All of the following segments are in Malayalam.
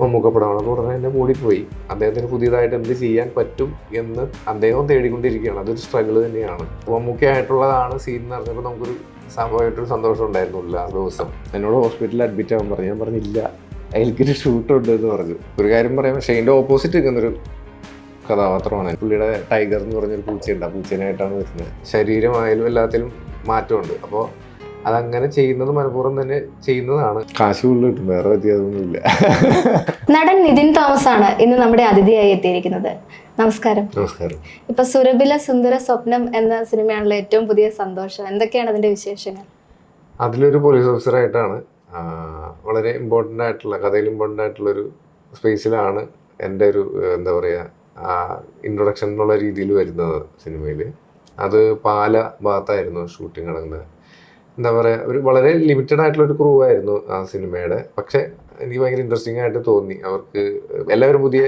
മമ്മൂക്കപ്പെടാമെന്ന് ഉടനെ എന്നെ മൂടിപ്പോയി. അദ്ദേഹത്തിന് പുതിയതായിട്ട് എന്ത് ചെയ്യാൻ പറ്റും എന്ന് അദ്ദേഹം തേടിക്കൊണ്ടിരിക്കുകയാണ്. അതൊരു സ്ട്രഗിൾ തന്നെയാണ്. മമ്മൂക്കയായിട്ടുള്ളതാണ് സീൻ എന്ന് പറഞ്ഞപ്പോൾ നമുക്കൊരു സംഭവമായിട്ടൊരു സന്തോഷം ഉണ്ടായിരുന്നില്ല ആ ദിവസം. എന്നോട് ഹോസ്പിറ്റലിൽ അഡ്മിറ്റ് ആകാൻ പറഞ്ഞു. ഞാൻ പറഞ്ഞില്ല എനിക്കൊരു ഷൂട്ടുണ്ട് എന്ന് പറഞ്ഞു. ഒരു കാര്യം പറയുമ്പോൾ ഷെയിന്റെ ഓപ്പോസിറ്റ് നിൽക്കുന്നൊരു കഥാപാത്രമാണ്. പുള്ളിയുടെ ടൈഗർ എന്ന് പറഞ്ഞൊരു പൂച്ചയുണ്ട്. ആ പൂച്ചേനായിട്ടാണ് വരുന്നത്. ശരീരമായാലും എല്ലാത്തിലും മാറ്റമുണ്ട്. അപ്പോൾ അതങ്ങനെ ചെയ്യുന്നത് മനഃപൂർവം തന്നെ ചെയ്യുന്നതാണ്. കാശ് കിട്ടും വേറെ വ്യത്യാസമൊന്നുമില്ല. നടൻ നിതിൻ തോമസ് ആണ് ഇന്ന് നമ്മുടെ അതിഥിയായി എത്തിയിരിക്കുന്നത്. നമസ്കാരം. നമസ്കാരം. ഇപ്പൊ സുരഭില സുന്ദര സ്വപ്നം എന്ന സിനിമയാണല്ലോ ഏറ്റവും പുതിയ സന്തോഷം. എന്തൊക്കെയാണ് അതിന്റെ വിശേഷങ്ങൾ? അതിലൊരു പോലീസ് ഓഫീസറായിട്ടാണ് വളരെ ഇമ്പോർട്ടന്റ് ആയിട്ടുള്ള കഥയിൽ ഇമ്പോർട്ടന്റ് ആയിട്ടുള്ള ഒരു സ്പേസിലാണ് എന്റെ ഒരു എന്താ പറയുക ഇൻട്രൊഡക്ഷൻ എന്നുള്ള രീതിയിൽ വരുന്നത് സിനിമയിൽ അത് പാല ഭാഗത്തായിരുന്നു ഷൂട്ടിംഗ് നടക്കുന്നത് എന്താ പറയുക ഒരു വളരെ ലിമിറ്റഡ് ആയിട്ടുള്ള ഒരു ക്രൂ ആയിരുന്നു ആ സിനിമയുടെ. പക്ഷെ എനിക്ക് ഭയങ്കര ഇൻട്രസ്റ്റിംഗ് ആയിട്ട് തോന്നി. അവർക്ക് എല്ലാവരും പുതിയ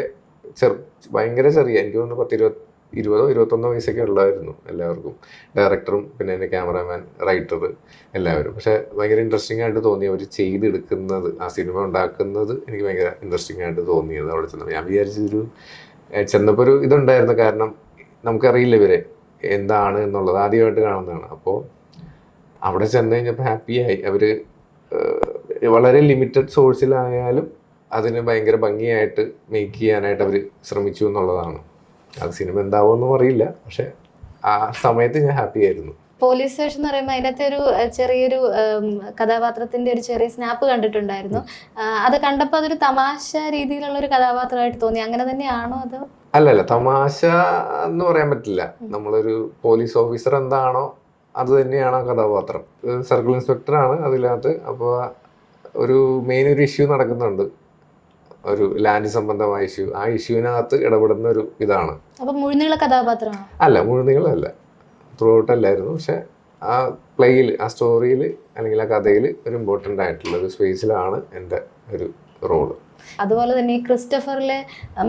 ചെറു ഭയങ്കര ചെറിയ എനിക്ക് തോന്നുന്നു പത്ത് ഇരുപത് ഇരുപതോ ഇരുപത്തൊന്നോ വയസ്സൊക്കെ ഉള്ളായിരുന്നു എല്ലാവർക്കും. ഡയറക്ടറും പിന്നെ എന്റെ ക്യാമറാമാൻ റൈറ്റർ എല്ലാവരും. പക്ഷെ ഭയങ്കര ഇൻട്രസ്റ്റിംഗ് ആയിട്ട് തോന്നി അവർ ചെയ്തെടുക്കുന്നത് ആ സിനിമ ഉണ്ടാക്കുന്നത് എനിക്ക് ഭയങ്കര ഇൻട്രസ്റ്റിംഗ് ആയിട്ട് തോന്നിയത് അവിടെ ചെന്നപ്പോൾ ഞാൻ വിചാരിച്ചൊരു ചെന്നപ്പോൾ ഒരു ഇതുണ്ടായിരുന്നു. കാരണം നമുക്കറിയില്ല ഇവരെ എന്താണ് എന്നുള്ളത് ആദ്യമായിട്ട് കാണുന്നതാണ്. അപ്പോൾ അവിടെ ചെന്ന് കഴിഞ്ഞപ്പോൾ ഹാപ്പിയായി അവർ വളരെ ലിമിറ്റഡ് സോഴ്സിലായാലും അതിന് ഭയങ്കര ഭംഗിയായിട്ട് മേക്ക് ചെയ്യാനായിട്ട് അവർ ശ്രമിച്ചു എന്നുള്ളതാണ്. അത് സിനിമ എന്താവുമെന്നും അറിയില്ല. പക്ഷെ ആ സമയത്ത് ഞാൻ ഹാപ്പി ആയിരുന്നു. പോലീസ് സ്റ്റേഷൻ എന്ന് പറയുമ്പോൾ അതിനകത്തെ ഒരു ചെറിയൊരു കഥാപാത്രത്തിന്റെ ഒരു ചെറിയ സ്നാപ്പ് കണ്ടിട്ടുണ്ടായിരുന്നു. അത് കണ്ടപ്പോൾ അതൊരു തമാശ രീതിയിലുള്ള ഒരു കഥാപാത്രമായിട്ട് തോന്നി. അങ്ങനെ തന്നെയാണോ അതോ? അല്ലല്ല തമാശ എന്ന് പറയാൻ പറ്റില്ല. നമ്മളൊരു പോലീസ് ഓഫീസർ എന്താണോ അത് തന്നെയാണ് ആ കഥാപാത്രം. സർക്കിൾ ഇൻസ്പെക്ടറാണ് അതിനകത്ത്. അപ്പോൾ ഒരു മെയിൻ ഒരു ഇഷ്യൂ നടക്കുന്നുണ്ട്. ഒരു ലാൻഡ് സംബന്ധമായ ഇഷ്യൂ ആ ഇഷ്യൂവിനകത്ത് ഇടപെടുന്ന ഒരു ഇതാണ്. അപ്പൊ മുഴുനീള കഥാപാത്രമാണോ? അല്ല മുഴുനീളല്ല ത്രൂ ഔട്ട് അല്ലായിരുന്നു. പക്ഷെ ആ പ്ലേയിൽ ആ സ്റ്റോറിയിൽ അല്ലെങ്കിൽ ആ കഥയിൽ ഒരു ഇമ്പോർട്ടന്റ് ആയിട്ടുള്ള ഒരു സ്പേസിലാണ് എന്റെ ഒരു റോൾ അതുപോലെ തന്നെ ഈ ക്രിസ്റ്റഫറിലെ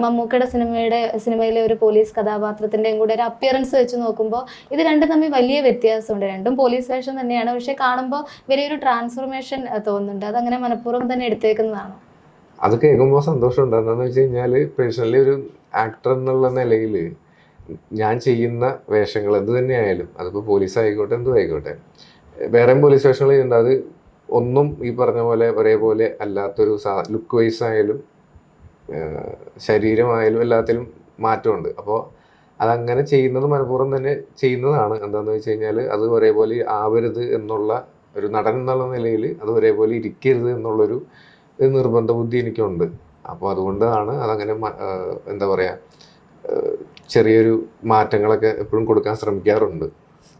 മമ്മൂക്കയുടെ സിനിമയുടെ സിനിമയിലെ ഒരു പോലീസ് കഥാപാത്രത്തിന്റെയും കൂടെ ഒരു അപ്പിയറൻസ് വെച്ച് നോക്കുമ്പോൾ ഇത് രണ്ടും തമ്മിൽ വലിയ വ്യത്യാസമുണ്ട്. രണ്ടും പോലീസ് സ്റ്റേഷൻ തന്നെയാണ്. പക്ഷെ കാണുമ്പോൾ വലിയൊരു ട്രാൻസ്ഫോർമേഷൻ തോന്നുന്നുണ്ട്. അതങ്ങനെ മനഃപൂർവം തന്നെ എടുത്തേക്കുന്നതാണ്? അത് കേൾക്കുമ്പോൾ സന്തോഷമുണ്ട് എന്താണെന്ന് വെച്ച് കഴിഞ്ഞാൽ പേഴ്സണലി ഒരു ആക്ടർ എന്നുള്ള നിലയിൽ ഞാൻ ചെയ്യുന്ന വേഷങ്ങൾ എന്ത് തന്നെയായാലും അതിപ്പോൾ പോലീസ് ആയിക്കോട്ടെ എന്തും ആയിക്കോട്ടെ വേറെയും പോലീസ് വേഷങ്ങൾ ചെയ്യുന്നുണ്ട്. അത് ഒന്നും ഈ പറഞ്ഞ പോലെ ഒരേപോലെ അല്ലാത്തൊരു സാ ലുക്ക് വൈസ് ആയാലും ശരീരമായാലും എല്ലാത്തിലും മാറ്റമുണ്ട്. അപ്പോൾ അതങ്ങനെ ചെയ്യുന്നത് മനഃപൂർവം തന്നെ ചെയ്യുന്നതാണ്. എന്താണെന്ന് വെച്ച് കഴിഞ്ഞാൽ അത് ഒരേപോലെ ആവരുത് എന്നുള്ള ഒരു നടൻ എന്നുള്ള നിലയിൽ അത് ഒരേപോലെ ഇരിക്കരുത് എന്നുള്ളൊരു നിർബന്ധ ബുദ്ധി എനിക്കുണ്ട്. അപ്പോൾ അതുകൊണ്ടാണ് അതങ്ങനെ എന്താ പറയുക ചെറിയൊരു മാറ്റങ്ങളൊക്കെ എപ്പോഴും കൊടുക്കാൻ ശ്രമിക്കാറുണ്ട്.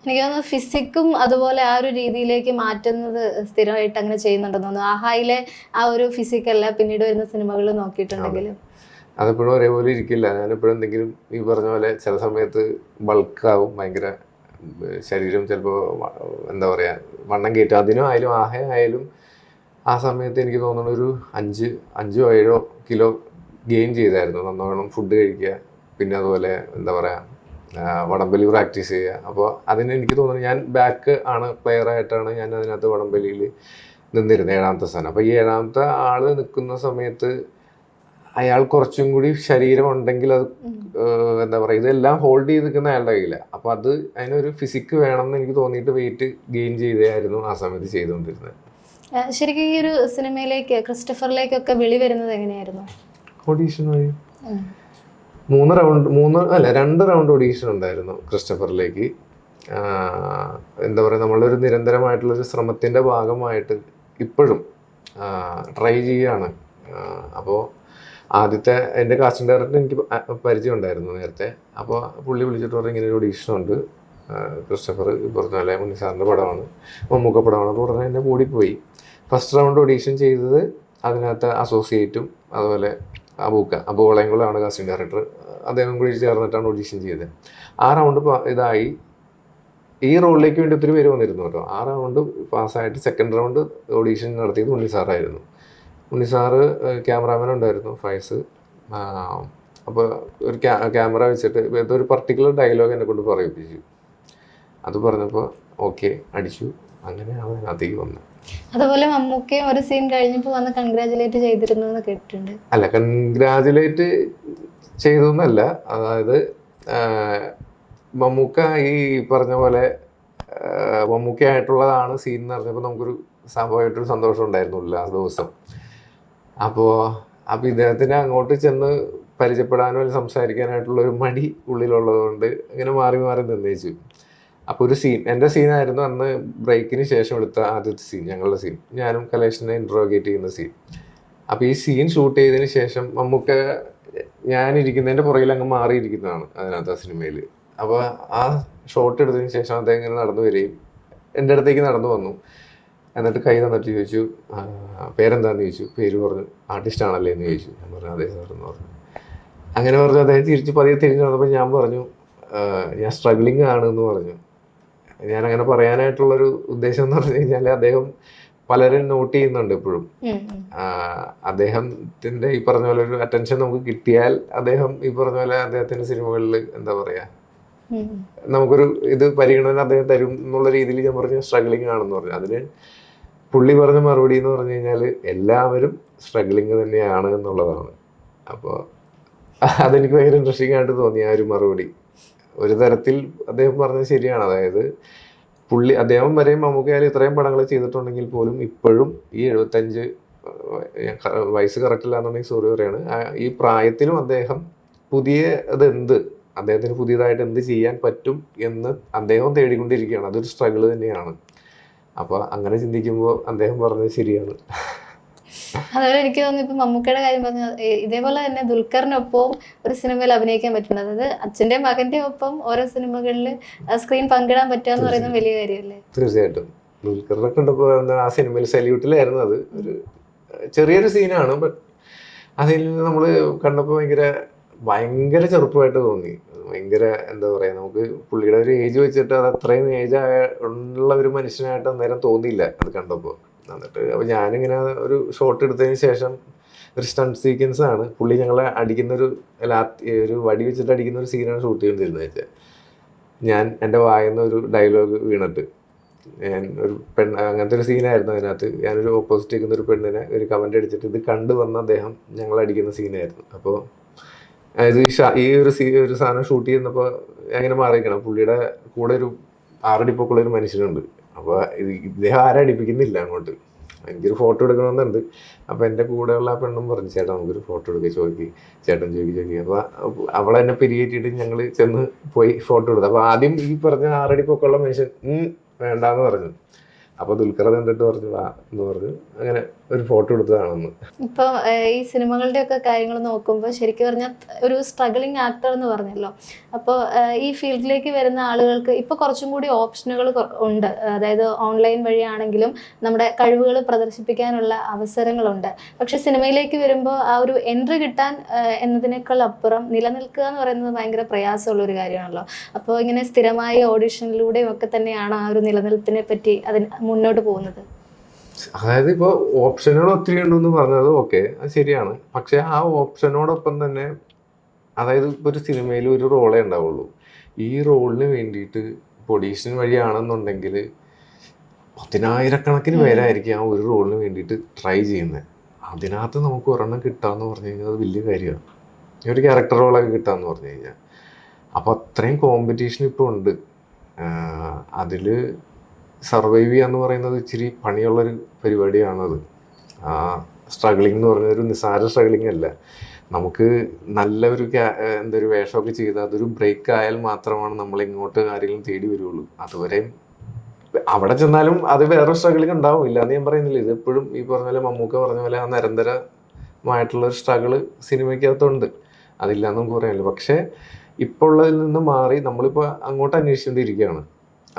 എനിക്ക് തോന്നുന്നു ഫിസിക്കും അതുപോലെ ആ ഒരു രീതിയിലേക്ക് മാറ്റുന്നത് സ്ഥിരമായിട്ട് അങ്ങനെ ചെയ്യുന്നുണ്ടെന്ന് തോന്നുന്നു. ആഹായിലെ ആ ഒരു ഫിസിക്കല്ല പിന്നീട് വരുന്ന സിനിമകൾ നോക്കിയിട്ടുണ്ടെങ്കിലും. അതെപ്പോഴും ഒരേപോലെ ഇരിക്കില്ല. ഞാനെപ്പോഴും എന്തെങ്കിലും ഈ പറഞ്ഞ പോലെ ചില സമയത്ത് ബൾക്കാവും ഭയങ്കര ശരീരം ചിലപ്പോൾ എന്താ പറയുക വണ്ണം കയറ്റും. അതിനും ആയാലും ആഹയായാലും ആ സമയത്ത് എനിക്ക് തോന്നുന്നു ഒരു അഞ്ച് അഞ്ചോ ഏഴോ കിലോ ഗെയിൻ ചെയ്തായിരുന്നു. നന്നോണം ഫുഡ് കഴിക്കുക. പിന്നെ അതുപോലെ എന്താ പറയുക വടംവലി പ്രാക്ടീസ് ചെയ്യുക. അപ്പോൾ അതിന് എനിക്ക് തോന്നുന്നു ഞാൻ ബാക്ക് ആണ് പ്ലെയർ ആയിട്ടാണ് ഞാൻ അതിനകത്ത് വടംവലിയിൽ നിന്നിരുന്നത് ഏഴാമത്തെ സ്ഥാനം. അപ്പോൾ ഈ ഏഴാമത്തെ ആൾ നിൽക്കുന്ന സമയത്ത് അയാൾ കുറച്ചും കൂടി ശരീരം ഉണ്ടെങ്കിൽ അത് എന്താ പറയുക ഇതെല്ലാം ഹോൾഡ് ചെയ്ത് നിൽക്കുന്ന അയാളുടെ കയ്യിലാണ് അപ്പോൾ അത് അതിനൊരു ഫിസിക്ക് വേണം എന്ന് എനിക്ക് തോന്നിയിട്ട് വെയിറ്റ് ഗെയിൻ ചെയ്തായിരുന്നു ആ സമയത്ത് ചെയ്തുകൊണ്ടിരുന്നത്. ശരിക്കും ഈ ഒരു സിനിമയിലേക്ക് ക്രിസ്റ്റഫറിലേക്കൊക്കെ വിളി വരുന്നത് എങ്ങനെയായിരുന്നു? ഓഡീഷൻ വഴി. മൂന്ന് റൗണ്ട് മൂന്ന് അല്ല രണ്ട് റൗണ്ട് ഓഡീഷൻ ഉണ്ടായിരുന്നു ക്രിസ്റ്റഫറിലേക്ക്. എന്താ പറയുക നമ്മളൊരു നിരന്തരമായിട്ടുള്ളൊരു ശ്രമത്തിന്റെ ഭാഗമായിട്ട് ഇപ്പോഴും ട്രൈ ചെയ്യുകയാണ്. അപ്പോൾ ആദ്യത്തെ എന്റെ കാസ്റ്റിംഗ് ഡയറക്ടർ എനിക്ക് പരിചയം ഉണ്ടായിരുന്നു നേരത്തെ. അപ്പോൾ പുള്ളി വിളിച്ചിട്ട് പറഞ്ഞു ഇങ്ങനെ ഒരു ഓഡീഷൻ ഉണ്ട് ക്രിസ്റ്റഫർ പറഞ്ഞ പോലെ മുനിസാറിന്റെ പടമാണ് മമ്മൂക്ക പടമാണ്. അപ്പോൾ ഉടനെ എന്നെ പോയി. ഫസ്റ്റ് റൗണ്ട് ഓഡീഷൻ ചെയ്തത് അതിനകത്ത് അസോസിയേറ്റും അതുപോലെ അബൂക്ക അബു വളയംകുളമാണ് കാസ്റ്റിംഗ് ഡയറക്ടർ അദ്ദേഹം കൂടി ചേർന്നിട്ടാണ് ഓഡീഷൻ ചെയ്തത്. ആ റൗണ്ട് ഇതായി. ഈ റോളിലേക്ക് വേണ്ടി ഒത്തിരി പേര് വന്നിരുന്നു കേട്ടോ. ആ റൗണ്ട് പാസ്സായിട്ട് സെക്കൻഡ് റൗണ്ട് ഓഡീഷൻ നടത്തിയത് ഉണ്ണി സാറായിരുന്നു ഉണ്ണി സാറ് ക്യാമറാമാൻ ഉണ്ടായിരുന്നു ഫൈസ്. അപ്പോൾ ഒരു ക്യാമറ വെച്ചിട്ട് ഏതൊരു പർട്ടിക്കുലർ ഡയലോഗ് എന്നെ കൊണ്ട് പറയിപ്പിച്ചു. അത് പറഞ്ഞപ്പോൾ ഓക്കെ അടിച്ചു. അങ്ങനെയാണ് അതിനകത്തേക്ക് വന്നത് അതുപോലെ മമ്മൂക്കയും ഒരു സീൻ കഴിഞ്ഞപ്പോൾ വന്ന് കൺഗ്രാചുലേറ്റ് ചെയ്തിരുന്നു എന്ന് കേട്ടിട്ടുണ്ട്. അല്ല കൺഗ്രാജുലേറ്റ് ചെയ്തു എന്നല്ല. അതായത് മമ്മൂക്ക ഈ പറഞ്ഞ പോലെ മമ്മൂക്ക ആയിട്ടുള്ളതാണ് സീൻ എന്ന് പറഞ്ഞപ്പോൾ നമുക്കൊരു സ്വാഭാവികമായിട്ടൊരു സന്തോഷം ഉണ്ടായിരുന്നില്ല ആ ദിവസം. അപ്പോൾ അപ്പോൾ ഇദ്ദേഹത്തിന് അങ്ങോട്ട് ചെന്ന് പരിചയപ്പെടാനോ സംസാരിക്കാനായിട്ടുള്ള ഒരു മടി ഉള്ളിലുള്ളതുകൊണ്ട് ഇങ്ങനെ മാറി മാറി നിർണയിച്ചു അപ്പോൾ ഒരു സീൻ എന്റെ സീനായിരുന്നു അന്ന് ബ്രേക്കിന് ശേഷം എടുത്ത ആദ്യത്തെ സീൻ ഞങ്ങളുടെ സീൻ ഞാനും കലേഷിനെ ഇൻട്രോഗേറ്റ് ചെയ്യുന്ന സീൻ അപ്പോൾ ഈ സീൻ ഷൂട്ട് ചെയ്തതിന് ശേഷം നമുക്ക് ഞാനിരിക്കുന്നതിന്റെ പുറകിൽ അങ്ങ് മാറിയിരിക്കുന്നതാണ് അതിനകത്ത് ആ സിനിമയിൽ അപ്പോൾ ആ ഷോട്ട് എടുത്തതിന് ശേഷം അദ്ദേഹം ഇങ്ങനെ നടന്നു വരികയും എന്റെ അടുത്തേക്ക് നടന്നു വന്നു. എന്നിട്ട് കൈ തന്നിട്ട് ചോദിച്ചു "ആ, പേരെന്താന്ന് ചോദിച്ചു? പേര് പറഞ്ഞു ആർട്ടിസ്റ്റ് ആണല്ലേ? എന്ന് ചോദിച്ചു. ഞാൻ പറഞ്ഞു അതെ സാർ എന്ന് പറഞ്ഞു. അങ്ങനെ പറഞ്ഞു അദ്ദേഹം തിരിച്ച് പതിയെ തിരിഞ്ഞു വന്നപ്പോൾ ഞാൻ പറഞ്ഞു ഞാൻ സ്ട്രഗ്ലിംഗ് ആണ് എന്ന് പറഞ്ഞു. ഞാൻ അങ്ങനെ പറയാനായിട്ടുള്ളൊരു ഉദ്ദേശം എന്ന് പറഞ്ഞു കഴിഞ്ഞാൽ അദ്ദേഹം പലരും നോട്ട് ചെയ്യുന്നുണ്ട് ഇപ്പോഴും. അദ്ദേഹത്തിന്റെ ഈ പറഞ്ഞ പോലെ ഒരു അറ്റൻഷൻ നമുക്ക് കിട്ടിയാൽ അദ്ദേഹം ഈ പറഞ്ഞ പോലെ അദ്ദേഹത്തിന്റെ സിനിമകളിൽ എന്താ പറയാ. നമുക്കൊരു ഇത് പരിഗണന അദ്ദേഹം തരും എന്നുള്ള രീതിയിൽ ഞാൻ പറഞ്ഞു സ്ട്രഗ്ലിംഗ് ആണെന്ന് പറഞ്ഞു. അതിന് പുള്ളി പറഞ്ഞ മറുപടി എന്ന് പറഞ്ഞു കഴിഞ്ഞാൽ എല്ലാവരും സ്ട്രഗ്ലിംഗ് തന്നെയാണ് എന്നുള്ളതാണ്. അപ്പോൾ അതെനിക്ക് ഭയങ്കര ഇൻട്രസ്റ്റിംഗ് ആയിട്ട് തോന്നി ആ ഒരു മറുപടി. ഒരു തരത്തിൽ അദ്ദേഹം പറഞ്ഞത് ശരിയാണ്. അതായത് പുള്ളി അദ്ദേഹം വരെ മമ്മൂക്കയാൽ ഇത്രയും പടങ്ങൾ ചെയ്തിട്ടുണ്ടെങ്കിൽ പോലും ഇപ്പോഴും ഈ എഴുപത്തഞ്ച് വയസ്സ് കറക്റ്റ് ഇല്ലാന്നുണ്ടെങ്കിൽ സൂര്യ പറയാണ്. ഈ പ്രായത്തിലും അദ്ദേഹം പുതിയ അതെന്ത് അദ്ദേഹത്തിന് പുതിയതായിട്ട് എന്ത് ചെയ്യാൻ പറ്റും എന്ന് അദ്ദേഹം തേടിക്കൊണ്ടിരിക്കുകയാണ്. അതൊരു സ്ട്രഗിൾ തന്നെയാണ്. അപ്പോൾ അങ്ങനെ ചിന്തിക്കുമ്പോൾ അദ്ദേഹം പറഞ്ഞത് ശരിയാണ്. അതുപോലെ എനിക്ക് തോന്നുന്നു ഇപ്പൊ മമ്മൂക്കയുടെ കാര്യം പറഞ്ഞ ഇതേപോലെ തന്നെ ദുൽഖറിനൊപ്പം ഒരു സിനിമയിൽ അഭിനയിക്കാൻ പറ്റുന്നത്. അതായത് അച്ഛന്റെ മകന്റെ ഒപ്പം ഓരോ സിനിമകളിൽ സ്ക്രീൻ പങ്കിടാൻ പറ്റുക എന്ന് പറയുന്നത് വലിയ കാര്യമല്ലേ? തീർച്ചയായിട്ടും. ദുൽഖറിനെ കണ്ടപ്പോൾ ആ സിനിമയിൽ സല്യൂട്ടിലായിരുന്നു അത്. ഒരു ചെറിയൊരു സീനാണ് ബട്ട് അതിൽ നമ്മൾ കണ്ടപ്പോൾ ഭയങ്കര ഭയങ്കര ചെറുപ്പമായിട്ട് തോന്നി. ഭയങ്കര എന്താ പറയുക നമുക്ക് പുള്ളിയുടെ ഒരു ഏജ് വെച്ചിട്ട് അത് അത്രയും ഏജ് ആയ ഉള്ള ഒരു മനുഷ്യനായിട്ട് അന്നേരം തോന്നിയില്ല അത് കണ്ടപ്പോൾ എന്നിട്ട് അപ്പോൾ ഞാനിങ്ങനെ ഒരു ഷോട്ട് എടുത്തതിന് ശേഷം ഒരു സ്റ്റണ്ട് സീക്വൻസ് ആണ്. പുള്ളി ഞങ്ങളെ അടിക്കുന്ന ഒരു ഒരു വടി വെച്ചിട്ട് അടിക്കുന്ന ഒരു സീനാണ് ഷൂട്ട് ചെയ്തുകൊണ്ടിരുന്നത് വെച്ചാൽ ഞാൻ എന്റെ വായന്ന ഒരു ഡയലോഗ് വീണിട്ട്. ഞാൻ ഒരു പെൺ അങ്ങനത്തെ ഒരു സീനായിരുന്നു അതിനകത്ത്. ഞാനൊരു ഓപ്പോസിറ്റ് നിൽക്കുന്ന ഒരു പെണ്ണിനെ ഒരു കമന്റ് അടിച്ചിട്ട് ഇത് കണ്ടു വന്ന അദ്ദേഹം ഞങ്ങൾ അടിക്കുന്ന സീനായിരുന്നു അപ്പോൾ അതായത് ഈ ഒരു സീ ഒരു സാധനം ഷൂട്ട് ചെയ്യുന്നപ്പോൾ എങ്ങനെ മാറിയിരിക്കണം. പുള്ളിയുടെ കൂടെ ഒരു ആറടി പൊക്കുള്ള ഒരു മനുഷ്യനുണ്ട്. അപ്പോൾ ഇത് ഇദ്ദേഹം ആരും അടിപ്പിക്കുന്നില്ല അങ്ങോട്ട്. എനിക്കൊരു ഫോട്ടോ എടുക്കണമെന്നുണ്ട്. അപ്പോൾ എന്റെ കൂടെയുള്ള ആ പെണ്ണും പറഞ്ഞു ചേട്ടാ നമുക്കൊരു ഫോട്ടോ എടുക്കുക ചോദിക്കും. ചേട്ടൻ ചോദിക്കും ചോദിക്കും. അപ്പോൾ അവളെ എന്നെ പിരിയേറ്റിട്ട് ഞങ്ങൾ ചെന്ന് പോയി ഫോട്ടോ എടുത്തു. അപ്പോൾ ആദ്യം ഈ പറഞ്ഞ ആറടി പൊക്കമുള്ള മനുഷ്യൻ "ഉം, വേണ്ടാന്ന് പറഞ്ഞു. അപ്പോൾ ദുൽഖർ കണ്ടിട്ട് പറഞ്ഞു വാ എന്ന് പറഞ്ഞു. അങ്ങനെ ഒരു ഫോട്ടോ എടുത്തതാണെന്ന് ഇപ്പൊ ഈ സിനിമകളുടെ ഒക്കെ കാര്യങ്ങൾ നോക്കുമ്പോൾ ശരിക്കും പറഞ്ഞാൽ ഒരു സ്ട്രഗിളിങ് ആക്ടർ എന്ന് പറഞ്ഞല്ലോ. അപ്പോൾ ഈ ഫീൽഡിലേക്ക് വരുന്ന ആളുകൾക്ക് ഇപ്പൊ കുറച്ചും കൂടി ഓപ്ഷനുകൾ ഉണ്ട്. അതായത് ഓൺലൈൻ വഴിയാണെങ്കിലും നമ്മുടെ കഴിവുകൾ പ്രദർശിപ്പിക്കാനുള്ള അവസരങ്ങളുണ്ട്. പക്ഷെ സിനിമയിലേക്ക് വരുമ്പോൾ ആ ഒരു എൻട്രി കിട്ടാൻ എന്നതിനേക്കാൾ അപ്പുറം നിലനിൽക്കുക എന്ന് പറയുന്നത് ഭയങ്കര പ്രയാസമുള്ള ഒരു കാര്യമാണല്ലോ. അപ്പോൾ ഇങ്ങനെ സ്ഥിരമായ ഓഡിഷനിലൂടെയും ഒക്കെ തന്നെയാണ് ആ ഒരു നിലനിൽപ്പിനെ പറ്റി അതിന് മുന്നോട്ട് പോകുന്നത്. അതായത് ഇപ്പോൾ ഓപ്ഷനുകൾ ഒത്തിരി ഉണ്ടെന്ന് പറഞ്ഞത് ഓക്കെ അത് ശരിയാണ്. പക്ഷെ ആ ഓപ്ഷനോടൊപ്പം തന്നെ അതായത് ഇപ്പോൾ ഒരു സിനിമയിൽ ഒരു റോളേ ഉണ്ടാവുള്ളൂ. ഈ റോളിന് വേണ്ടിയിട്ട് പൊഡീഷൻ വഴിയാണെന്നുണ്ടെങ്കിൽ പതിനായിരക്കണക്കിന് പേരായിരിക്കും ആ ഒരു റോളിന് വേണ്ടിയിട്ട് ട്രൈ ചെയ്യുന്നത്. അതിനകത്ത് നമുക്ക് ഒരെണ്ണം കിട്ടാന്ന് പറഞ്ഞു കഴിഞ്ഞാൽ അത് വലിയ കാര്യമാണ്. ഈ ഒരു ക്യാരക്ടർ റോളൊക്കെ കിട്ടാന്ന് പറഞ്ഞു കഴിഞ്ഞാൽ. അപ്പോൾ അത്രയും കോമ്പറ്റീഷൻ ഇപ്പോൾ ഉണ്ട്. അതിൽ സർവൈവ് ചെയ്യുക എന്ന് പറയുന്നത് ഇച്ചിരി പണിയുള്ളൊരു പരിപാടിയാണത്. സ്ട്രഗ്ലിംഗ് എന്ന് പറഞ്ഞൊരു നിസ്സാര സ്ട്രഗ്ലിംഗ് അല്ല. നമുക്ക് നല്ലൊരു ക്യാ- ഏഹ് എന്താ ഒരു വേഷമൊക്കെ ചെയ്ത് അതൊരു ബ്രേക്ക് ആയാൽ മാത്രമാണ് നമ്മൾ ഇങ്ങോട്ട് ആരെങ്കിലും തേടി വരുള്ളൂ. അതുവരെ അവിടെ ചെന്നാലും അത് വേറെ സ്ട്രഗിളിംഗ് ഉണ്ടാവും. ഇല്ലാന്ന് ഞാൻ പറയുന്നില്ല. ഇത് എപ്പോഴും ഈ പറഞ്ഞ പോലെ മമ്മൂക്ക പറഞ്ഞ പോലെ ആ നിരന്തരമായിട്ടുള്ള സ്ട്രഗിൾ സിനിമയ്ക്കകത്തുണ്ട്. അതില്ലാന്നും പറയാനില്ല. പക്ഷേ ഇപ്പോൾ ഉള്ളതിൽ നിന്ന് മാറി നമ്മളിപ്പോൾ അങ്ങോട്ട് അന്വേഷിച്ചുകൊണ്ടിരിക്കുകയാണ്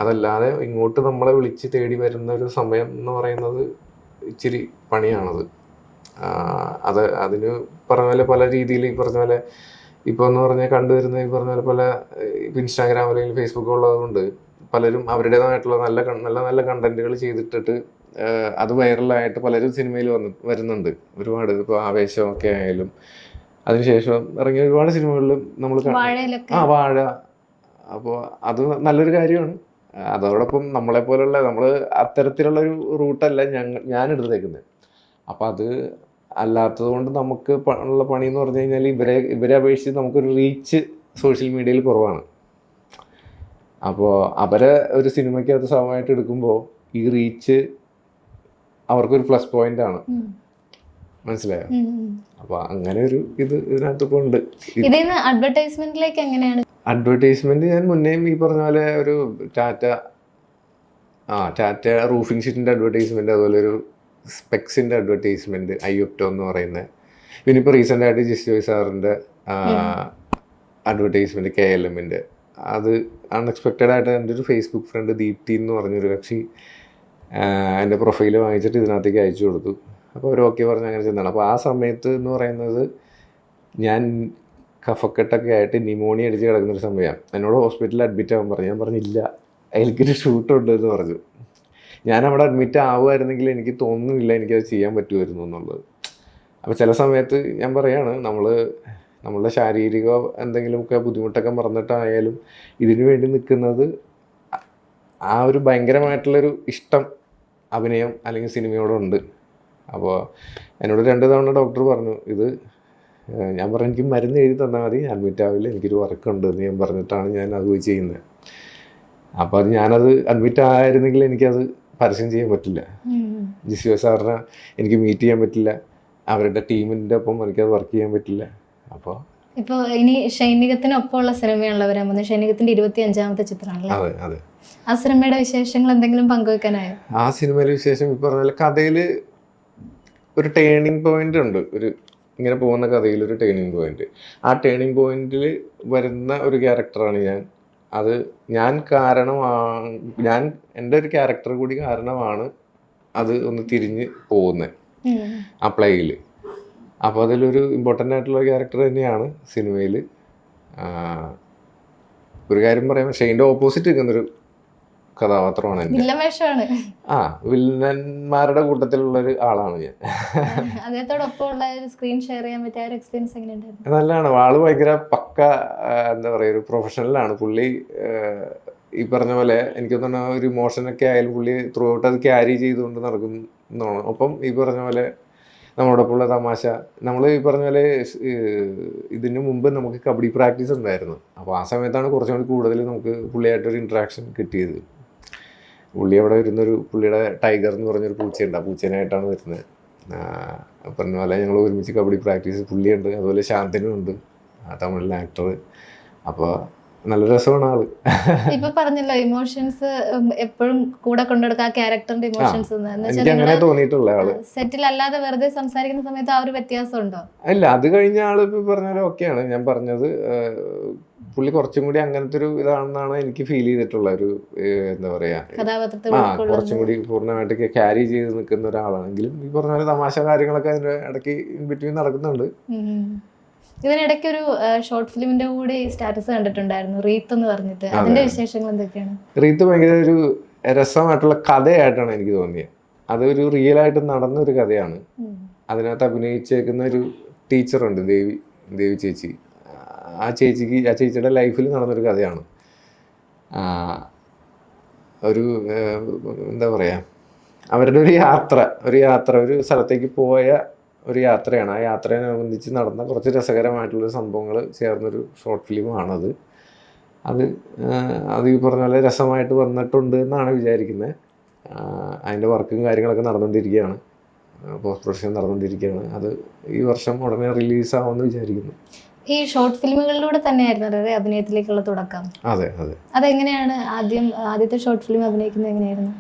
അതല്ലാതെ ഇങ്ങോട്ട് നമ്മളെ വിളിച്ച് തേടി വരുന്ന ഒരു സമയം എന്ന് പറയുന്നത് ഇച്ചിരി പണിയാണത്. അത് അതിന് പറഞ്ഞ പോലെ പല രീതിയിൽ ഈ പറഞ്ഞ പോലെ ഇപ്പോൾ എന്ന് പറഞ്ഞാൽ കണ്ടുവരുന്ന ഈ പറഞ്ഞ പോലെ പല ഇപ്പൊ ഇൻസ്റ്റാഗ്രാം അല്ലെങ്കിൽ ഫേസ്ബുക്ക് ഉള്ളതുകൊണ്ട് പലരും അവരുടേതായിട്ടുള്ള നല്ല നല്ല നല്ല കണ്ടന്റുകൾ ചെയ്തിട്ടിട്ട് അത് വൈറലായിട്ട് പലരും സിനിമയിൽ വന്ന് വരുന്നുണ്ട്. ഒരുപാട് ഇപ്പോൾ ആവേശമൊക്കെ ആയാലും അതിനുശേഷം ഇറങ്ങിയ ഒരുപാട് സിനിമകളിലും നമ്മൾ ആ വാഴ. അപ്പോൾ അത് നല്ലൊരു കാര്യമാണ്. അതോടൊപ്പം നമ്മളെ പോലുള്ള നമ്മൾ അത്തരത്തിലുള്ള ഒരു റൂട്ടല്ല ഞങ്ങൾ ഞാൻ എടുത്തേക്കുന്നത് അപ്പം അത് അല്ലാത്തത് കൊണ്ട് നമുക്ക് ഉള്ള പണി എന്ന് പറഞ്ഞു കഴിഞ്ഞാൽ ഇവരെ ഇവരെ അപേക്ഷിച്ച് നമുക്കൊരു റീച്ച് സോഷ്യൽ മീഡിയയിൽ കുറവാണ്. അപ്പോൾ അവരെ ഒരു സിനിമയ്ക്കകത്ത് സമയമായിട്ട് എടുക്കുമ്പോൾ ഈ റീച്ച് അവർക്കൊരു പ്ലസ് പോയിന്റ് ആണ്. മനസ്സിലായോ. അപ്പോൾ അങ്ങനെ ഒരു ഇത് ഇതിനകത്ത് ഉണ്ട്. ഇതിന്ന് അഡ്വർടൈസ്മെന്റിലേക്ക് എങ്ങനെയാണ് അഡ്വർടൈസ്മെന്റ് ഞാൻ മുന്നേയും ഈ പറഞ്ഞ പോലെ ഒരു ടാറ്റ ആ ടാറ്റ റൂഫിംഗ് ഷീറ്റിന്റെ അഡ്വർടൈസ്മെന്റ് അതുപോലെ ഒരു സ്പെക്സിന്റെ അഡ്വർടൈസ്മെന്റ് ഐഒപ്റ്റോ എന്ന് പറയുന്നത് പിന്നെ ഇപ്പോൾ റീസെന്റ് ആയിട്ട് ജോയ് സാറിന്റെ അഡ്വർടൈസ്മെന്റ് കെ എൽ എമ്മിന്റെ അത് അൺഎക്സ്പെക്റ്റഡ് ആയിട്ട് എന്റെ ഒരു ഫേസ്ബുക്ക് ഫ്രണ്ട് ദീപ്തി എന്ന് പറഞ്ഞൊരു കക്ഷി എന്റെ പ്രൊഫൈൽ വാങ്ങിച്ചിട്ട് ഇതിനകത്തേക്ക് അയച്ചു കൊടുത്തു. അപ്പോൾ അവർ ഓക്കെ പറഞ്ഞ് അങ്ങനെ ചെന്നാണ്. അപ്പോൾ ആ സമയത്ത് എന്ന് പറയുന്നത് ഞാൻ കഫക്കെട്ടൊക്കെ ആയിട്ട് ന്യൂമോണിയ അടിച്ച് കിടക്കുന്ന ഒരു സമയമാണ് എന്നോട് ഹോസ്പിറ്റലിൽ അഡ്മിറ്റ് ആകാൻ പറഞ്ഞു. ഞാൻ പറഞ്ഞില്ല എനിക്കൊരു ഷൂട്ടുണ്ട് എന്ന് പറഞ്ഞു. ഞാൻ അവിടെ അഡ്മിറ്റ് ആവുമായിരുന്നെങ്കിൽ എനിക്ക് തോന്നുന്നില്ല എനിക്കത് ചെയ്യാൻ പറ്റുമായിരുന്നു എന്നുള്ളത്. അപ്പോൾ ചില സമയത്ത് ഞാൻ പറയാണ് നമ്മൾ നമ്മളുടെ ശാരീരിക എന്തെങ്കിലുമൊക്കെ ബുദ്ധിമുട്ടൊക്കെ മറന്നിട്ടായാലും ഇതിനു വേണ്ടി നിൽക്കുന്നത് ആ ഒരു ഭയങ്കരമായിട്ടുള്ളൊരു ഇഷ്ടം അഭിനയം അല്ലെങ്കിൽ സിനിമയോടുണ്ട്. അപ്പോൾ എന്നോട് രണ്ട് തവണ ഡോക്ടർ പറഞ്ഞു ഇത് ഞാൻ പറഞ്ഞു എനിക്ക് മരുന്ന് എഴുതി തന്നാൽ മതി. അഡ്മിറ്റ് ആവില്ല എനിക്കൊരു വർക്കുണ്ട് എന്ന് ഞാൻ പറഞ്ഞിട്ടാണ് ഞാൻ അത് പോയി ചെയ്യുന്നത്. അപ്പോൾ അത് ഞാനത് അഡ്മിറ്റ് ആയിരുന്നെങ്കിൽ എനിക്കത് പരസ്യം ചെയ്യാൻ പറ്റില്ല. ജിസിയോ ജിസിഒ സാറിനെ എനിക്ക് മീറ്റ് ചെയ്യാൻ പറ്റില്ല. അവരുടെ ടീമിന്റെ ഒപ്പം എനിക്കത് വർക്ക് ചെയ്യാൻ പറ്റില്ല. അപ്പോൾ ഇപ്പൊ ഇനി സൈനികത്തിനൊപ്പമുള്ള സിനിമയാണല്ലോ വരാൻ പോകുന്നത് ഇരുപത്തി അഞ്ചാമത്തെ ചിത്രമാണല്ലോ? അതെ അതെ. ആ സിനിമയുടെ വിശേഷങ്ങൾ എന്തെങ്കിലും പങ്കുവെക്കാനായോ? ആ സിനിമയിലെ വിശേഷം ഇപ്പോൾ പറഞ്ഞ കഥയിൽ ഒരു ടേണിംഗ് പോയിന്റ് ഉണ്ട്. ഒരു ഇങ്ങനെ പോകുന്ന കഥയിൽ ഒരു ടേണിംഗ് പോയിന്റ് ആ ടേണിംഗ് പോയിന്റിൽ വരുന്ന ഒരു ക്യാരക്ടറാണ് ഞാൻ. അത് ഞാൻ കാരണമാണ് ഞാൻ എന്റെ ഒരു ക്യാരക്ടർ കൂടി കാരണമാണ് അത് ഒന്ന് തിരിഞ്ഞ് പോകുന്നത് ആ പ്ലേയിൽ അപ്പോൾ അതിലൊരു ഇമ്പോർട്ടന്റ് ആയിട്ടുള്ള ക്യാരക്ടർ തന്നെയാണ് സിനിമയിൽ ഒരു കാര്യം പറയാം. ഷെയിന്റെ ഓപ്പോസിറ്റ് നിൽക്കുന്നൊരു കഥാപാത്രമാണ് വില്ലവേഷമാണ് ആ വില്ലന്മാരുടെ കൂട്ടത്തിലുള്ള ഒരു ആളാണ് ഞാൻ. അദ്ദേഹത്തോടൊപ്പമുള്ള സ്ക്രീൻ ഷെയർ ചെയ്യാൻ പറ്റിയ ആ ഒരു എക്സ്പീരിയൻസ് എങ്ങനെയുണ്ടായിരുന്നു? നല്ലതാണ്. ആൾ ഭയങ്കര പക്ക എന്താ പറയുക ഒരു പ്രൊഫഷണലാണ് പുള്ളി ഈ പറഞ്ഞ പോലെ എനിക്ക് തോന്നുന്ന ഒരു ഇമോഷനൊക്കെ ആയാലും പുള്ളി ത്രൂ ഔട്ട് അത് ക്യാരി ചെയ്തുകൊണ്ട് നടക്കുന്നതാണ്. ഒപ്പം ഈ പറഞ്ഞ പോലെ നമ്മളോടൊപ്പമുള്ള തമാശ നമ്മൾ ഈ പറഞ്ഞ പോലെ ഇതിന് മുമ്പ് നമുക്ക് കബഡി പ്രാക്ടീസ് ഉണ്ടായിരുന്നു. അപ്പോൾ ആ സമയത്താണ് കുറച്ചും കൂടി കൂടുതൽ നമുക്ക് പുള്ളിയായിട്ടൊരു ഇൻട്രാക്ഷൻ കിട്ടിയത്. പുള്ളി അവിടെ വരുന്നൊരു പുള്ളിയുടെ ടൈഗർ എന്ന് പറഞ്ഞൊരു പൂച്ചയുണ്ട്. ആ പൂച്ചേനായിട്ടാണ് വരുന്നത്. പറഞ്ഞ പോലെ ഞങ്ങൾ ഒരുമിച്ച് കബഡി പ്രാക്ടീസ് പുള്ളിയുണ്ട് അതുപോലെ ശാന്തനും ഉണ്ട്. ആ തമിഴിലെ ആക്ടർ അപ്പോൾ നല്ല രസമാണ് ആൾ. ഇപ്പൊ പറഞ്ഞല്ലോ ഇമോഷൻസ് എപ്പോഴും കൂടെ കൊണ്ടുനടക്കുക ആ ക്യാരക്ടറിന്റെ ഇമോഷൻസ് അങ്ങനെ തോന്നിയിട്ടുള്ള ആൾ. സെറ്റിൽ അല്ലാതെ വെറുതെ സംസാരിക്കുന്ന സമയത്ത് ആ ഒരു വ്യത്യാസം ഉണ്ടോ അല്ല അത് കഴിഞ്ഞ ആൾ ഇപ്പൊ പറഞ്ഞ ഓക്കെയാണ് ഞാൻ പറഞ്ഞത് പുള്ളി കുറച്ചും കൂടി അങ്ങനത്തെ ഒരു ഇതാണെന്നാണ് എനിക്ക് ഫീൽ ചെയ്തിട്ടുള്ള ഒരു എന്താ പറയാ ആ കുറച്ചും കൂടി പൂർണമായിട്ട് ക്യാരി ചെയ്ത് നിൽക്കുന്ന ഒരാളാണെങ്കിലും ഈ പറഞ്ഞ പോലെ തമാശ കാര്യങ്ങളൊക്കെ അതിന്റെ ഇടയ്ക്ക് ബിറ്റ്വീൻ നടക്കുന്നുണ്ട്. ഇതിനിടയ്ക്ക് ഒരു ഷോർട്ട് ഫിലിമിന്റെ കൂടെ സ്റ്റാറ്റസ് കണ്ടിട്ടുണ്ടായിരുന്നു റീത്ത് എന്ന് പറഞ്ഞിട്ട്. അതിന്റെ വിശേഷങ്ങൾ എന്തൊക്കെയാണ്? റീത്ത് ഭയങ്കര ഒരു രസമായിട്ടുള്ള കഥയായിട്ടാണ് എനിക്ക് തോന്നിയത്. അതൊരു റിയൽ ആയിട്ട് നടന്ന ഒരു കഥയാണ്. അതിനകത്ത് അഭിനയിച്ചേക്കുന്ന ഒരു ടീച്ചറുണ്ട് ദേവി ദേവി ചേച്ചി. ആ ചേച്ചിക്ക് ആ ചേച്ചിയുടെ ലൈഫിൽ നടന്നൊരു കഥയാണ്. ഒരു എന്താ പറയുക അവരുടെ ഒരു യാത്ര ഒരു യാത്ര ഒരു സ്ഥലത്തേക്ക് പോയ ഒരു യാത്രയാണ്. ആ യാത്രയോടനുബന്ധിച്ച് നടന്ന കുറച്ച് രസകരമായിട്ടുള്ള സംഭവങ്ങൾ ചേർന്നൊരു ഷോർട്ട് ഫിലിമാണത് അത് അത് ഈ പറഞ്ഞ പോലെ രസമായിട്ട് വന്നിട്ടുണ്ട് എന്നാണ് വിചാരിക്കുന്നത് അതിന്റെ വർക്കും കാര്യങ്ങളൊക്കെ നടന്നുകൊണ്ടിരിക്കുകയാണ് പോസ്റ്റ് പ്രൊഡക്ഷൻ നടന്നുകൊണ്ടിരിക്കുകയാണ് അത് ഈ വർഷം ഉടനെ റിലീസാവുമെന്ന് വിചാരിക്കുന്നു. ഈ ഷോർട്ട് ഫിലിമുകളിലൂടെ തന്നെയായിരുന്നു അതായത് അഭിനയത്തിലേക്കുള്ള തുടക്കം. അതെ അതെ. അതെങ്ങനെയാണ് ആദ്യം ആദ്യത്തെ ഷോർട്ട് ഫിലിം അഭിനയിക്കുന്നത് എങ്ങനെയായിരുന്നു?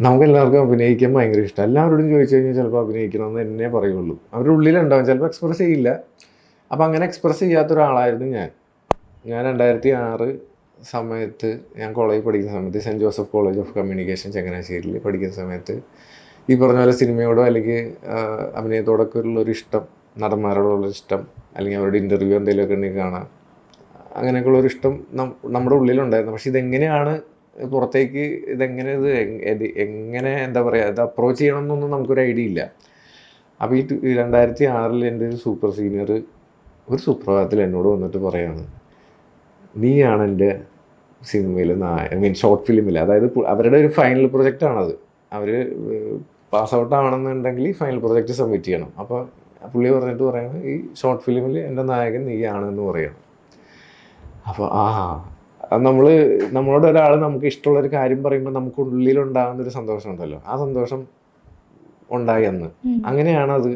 നമുക്ക് എല്ലാവർക്കും അഭിനയിക്കാൻ ഭയങ്കര ഇഷ്ടം. എല്ലാവരോടും ചോദിച്ചു കഴിഞ്ഞാൽ ചിലപ്പോൾ അഭിനയിക്കണമെന്ന് എന്നെ പറയുള്ളൂ. അവരുടെ ഉള്ളിലുണ്ടാവും ചിലപ്പോൾ എക്സ്പ്രസ് ചെയ്യില്ല. അപ്പം അങ്ങനെ എക്സ്പ്രസ് ചെയ്യാത്ത ഒരാളായിരുന്നു ഞാൻ. ഞാൻ രണ്ടായിരത്തി ആറ് സമയത്ത് ഞാൻ കോളേജിൽ പഠിക്കുന്ന സമയത്ത് Saint Joseph college of communication ചങ്ങനാശ്ശേരിയിൽ പഠിക്കുന്ന സമയത്ത് ഈ പറഞ്ഞ പോലെ സിനിമയോടോ അല്ലെങ്കിൽ അഭിനയത്തോടൊക്കെ ഉള്ളൊരു ഇഷ്ടം നടന്മാരോടുള്ള ഇഷ്ടം അല്ലെങ്കിൽ അവരുടെ ഇന്റർവ്യൂ എന്തെങ്കിലുമൊക്കെ ഉണ്ടെങ്കിൽ കാണാം. അങ്ങനെയൊക്കെയുള്ള ഒരു ഇഷ്ടം നമ്മുടെ ഉള്ളിലുണ്ടായിരുന്നു. പക്ഷേ ഇതെങ്ങനെയാണ് പുറത്തേക്ക് ഇതെങ്ങനെ ഇത് എങ്- ഇത് എങ്ങനെ എന്താ പറയുക ഇത് അപ്രോച്ച് ചെയ്യണം എന്നൊന്നും നമുക്കൊരു ഐഡിയ ഇല്ല. അപ്പോൾ ഈ രണ്ടായിരത്തി ആറിൽ എന്റെ ഒരു സൂപ്പർ സീനിയർ ഒരു സുപ്രഭാതത്തിൽ എന്നോട് വന്നിട്ട് പറയാണ് നീയാണ് എന്റെ സിനിമയിൽ ഐ മീൻ ഷോർട്ട് ഫിലിമിൽ അതായത് അവരുടെ ഒരു ഫൈനൽ പ്രൊജക്റ്റ് ആണത്. അവർ പാസ് ഔട്ട് ആവണമെന്നുണ്ടെങ്കിൽ ഫൈനൽ പ്രൊജക്റ്റ് സബ്മിറ്റ് ചെയ്യണം. അപ്പോൾ പുള്ളി പറഞ്ഞിട്ട് പറയുന്നത് ഈ ഷോർട്ട് ഫിലിമിൽ എന്റെ നായകൻ നീയാണെന്ന് പറയണം. അപ്പോൾ ആ നമ്മൾ നമ്മളോട് ഒരാൾ നമുക്ക് ഇഷ്ടമുള്ള ഒരു കാര്യം പറയുമ്പോൾ നമുക്ക് ഉള്ളിലുണ്ടാകുന്ന ഒരു സന്തോഷം ഉണ്ടല്ലോ. ആ സന്തോഷം ഉണ്ടായി അന്ന്. അങ്ങനെയാണ് അത്